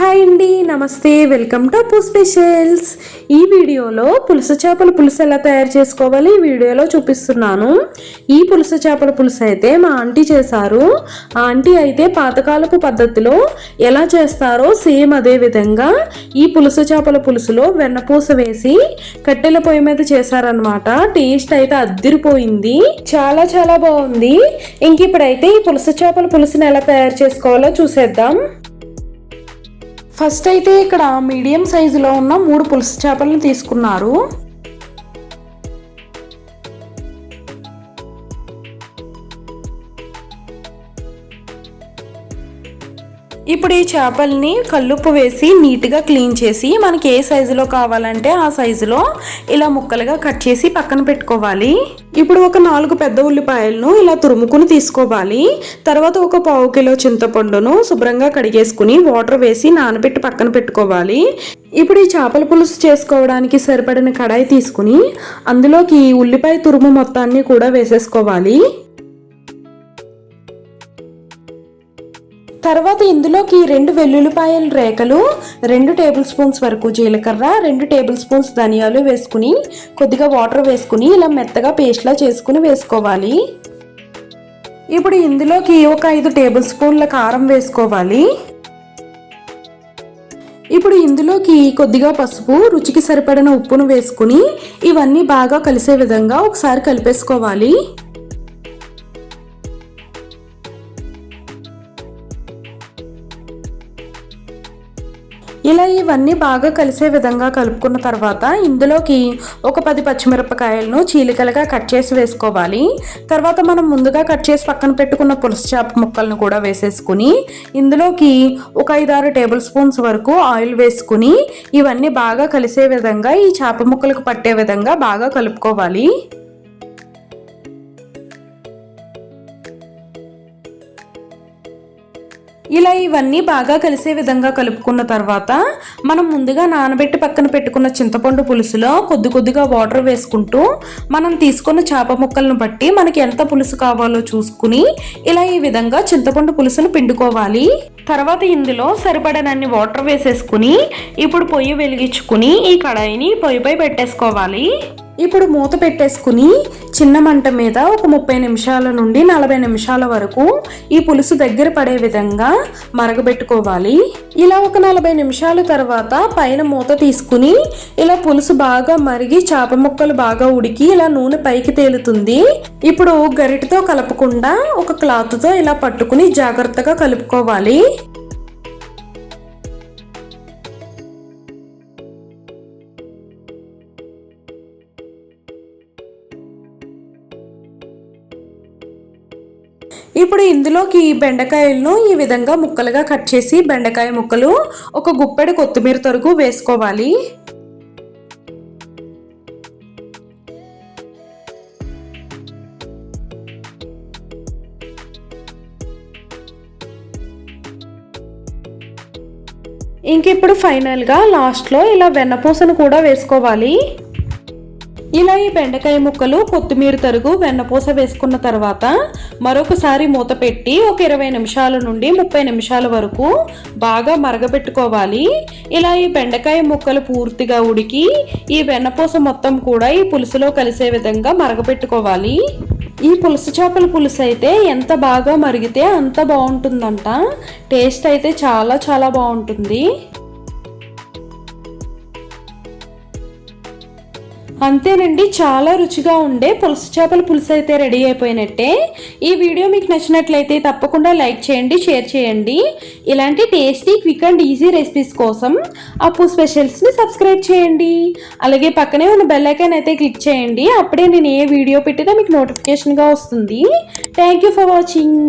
Hi అండి నమస్తే welcome to అప్పు స్పెషల్స్. ఈ వీడియోలో పులుసు చేపల పులుసు ఎలా తయారు చేసుకోవాలి ఈ వీడియోలో చూపిస్తున్నాను. ఈ పులుసు చేపల పులుసు అయితే మా ఆంటీ చేశారు. ఆ ఆంటీ అయితే పాతకాలపు పద్ధతిలో ఎలా చేస్తారో సేమ్ అదే విధంగా ఈ పులుసు చేపల పులుసులో వెన్నపూస వేసి కట్టెల పొయ్యి మీద చేశారనమాట టేస్ట్ అయితే అద్దిరిపోయింది. చాలా చాలా బాగుంది. ఇంక ఇప్పుడైతే ఈ పులుసు చేపల పులుసుని ఎలా తయారు చేసుకోవాలో చూసేద్దాం. ఫస్ట్ అయితే ఇక్కడ మీడియం సైజులో ఉన్న మూడు పులుసు చేపలను తీసుకున్నారు. ఇప్పుడు ఈ చేపల్ని కల్లుప్పు వేసి నీట్గా క్లీన్ చేసి మనకి ఏ సైజులో కావాలంటే ఆ సైజులో ఇలా ముక్కలుగా కట్ చేసి పక్కన పెట్టుకోవాలి. ఇప్పుడు ఒక నాలుగు పెద్ద ఉల్లిపాయలను ఇలా తురుముకుని తీసుకోవాలి. తర్వాత ఒక పావు కిలో చింతపండును శుభ్రంగా కడిగేసుకుని వాటర్ వేసి నానబెట్టి పక్కన పెట్టుకోవాలి. ఇప్పుడు ఈ చేపల పులుసు చేసుకోవడానికి సరిపడిన కడాయి తీసుకుని అందులోకి ఉల్లిపాయ తురుము మొత్తాన్ని కూడా వేసేసుకోవాలి. తర్వాత ఇందులోకి రెండు వెల్లుల్లిపాయల రేఖలు రెండు టేబుల్ స్పూన్స్ వరకు జీలకర్ర రెండు టేబుల్ స్పూన్స్ ధనియాలు వేసుకుని కొద్దిగా వాటర్ వేసుకుని ఇలా మెత్తగా పేస్ట్లా చేసుకుని వేసుకోవాలి. ఇప్పుడు ఇందులోకి ఒక ఐదు టేబుల్ స్పూన్ల కారం వేసుకోవాలి. ఇప్పుడు ఇందులోకి కొద్దిగా పసుపు రుచికి సరిపడిన ఉప్పును వేసుకుని ఇవన్నీ బాగా కలిసే విధంగా ఒకసారి కలిపేసుకోవాలి. ఇలా ఇవన్నీ బాగా కలిసే విధంగా కలుపుకున్న తర్వాత ఇందులోకి ఒక పది పచ్చిమిరపకాయలను చీలికలుగా కట్ చేసి వేసుకోవాలి. తర్వాత మనం ముందుగా కట్ చేసి పక్కన పెట్టుకున్న పులుసు చేప ముక్కలను కూడా వేసేసుకుని ఇందులోకి ఒక ఐదారు టేబుల్ స్పూన్స్ వరకు ఆయిల్ వేసుకుని ఇవన్నీ బాగా కలిసే విధంగా ఈ చేప ముక్కలకు పట్టే విధంగా బాగా కలుపుకోవాలి. ఇలా ఇవన్నీ బాగా కలిసే విధంగా కలుపుకున్న తర్వాత మనం ముందుగా నానబెట్టి పక్కన పెట్టుకున్న చింతపండు పులుసులో కొద్ది కొద్దిగా వాటర్ వేసుకుంటూ మనం తీసుకున్న చేప ముక్కలను బట్టి మనకి ఎంత పులుసు కావాలో చూసుకుని ఇలా ఈ విధంగా చింతపండు పులుసును పిండుకోవాలి. తర్వాత ఇందులో సరిపడనన్ని వాటర్ వేసేసుకుని ఇప్పుడు పొయ్యి వెలిగించుకుని ఈ కడాయిని పొయ్యిపై పెట్టేసుకోవాలి. ఇప్పుడు మూత పెట్టేసుకుని చిన్న మంట మీద ఒక ముప్పై నిమిషాల నుండి నలభై నిమిషాల వరకు ఈ పులుసు దగ్గర పడే విధంగా మరగబెట్టుకోవాలి. ఇలా ఒక నలభై నిమిషాల తర్వాత పైన మూత తీసుకుని ఇలా పులుసు బాగా మరిగి చేప ముక్కలు బాగా ఉడికి ఇలా నూనె పైకి తేలుతుంది. ఇప్పుడు గరిటతో కలపకుండా ఒక క్లాత్తో ఇలా పట్టుకుని జాగ్రత్తగా కలుపుకోవాలి. ఇప్పుడు ఇందులోకి బెండకాయలను ఈ విధంగా ముక్కలుగా కట్ చేసి బెండకాయ ముక్కలు ఒక గుప్పెడు కొత్తిమీర తరుగు వేసుకోవాలి. ఇంకిప్పుడు ఫైనల్గా లాస్ట్లో ఇలా వెన్నపూసను కూడా వేసుకోవాలి. ఇలా ఈ బెండకాయ ముక్కలు కొత్తిమీర తరుగు వెన్నపూస వేసుకున్న తర్వాత మరొకసారి మూత పెట్టి ఒక ఇరవై నిమిషాల నుండి ముప్పై నిమిషాల వరకు బాగా మరగబెట్టుకోవాలి. ఇలా ఈ బెండకాయ ముక్కలు పూర్తిగా ఉడికి ఈ వెన్నపూస మొత్తం కూడా ఈ పులుసులో కలిసే విధంగా మరగపెట్టుకోవాలి ఈ పులుసు చేపల పులుసు అయితే ఎంత బాగా మరిగితే అంత బాగుంటుందంట. టేస్ట్ అయితే చాలా చాలా బాగుంటుంది. అంతేనండి చాలా రుచిగా ఉండే పులుసు చేపల పులుసు అయితే రెడీ అయిపోయినట్టే. ఈ వీడియో మీకు నచ్చినట్లయితే తప్పకుండా లైక్ చేయండి షేర్ చేయండి. ఇలాంటి tasty quick and easy recipes కోసం అప్పు స్పెషల్స్ని సబ్స్క్రైబ్ చేయండి. అలాగే పక్కనే ఉన్న బెల్ ఐకాన్ అయితే క్లిక్ చేయండి. అప్పుడే నేను ఏ వీడియో పెట్టినా మీకు నోటిఫికేషన్గా వస్తుంది. Thank you for watching.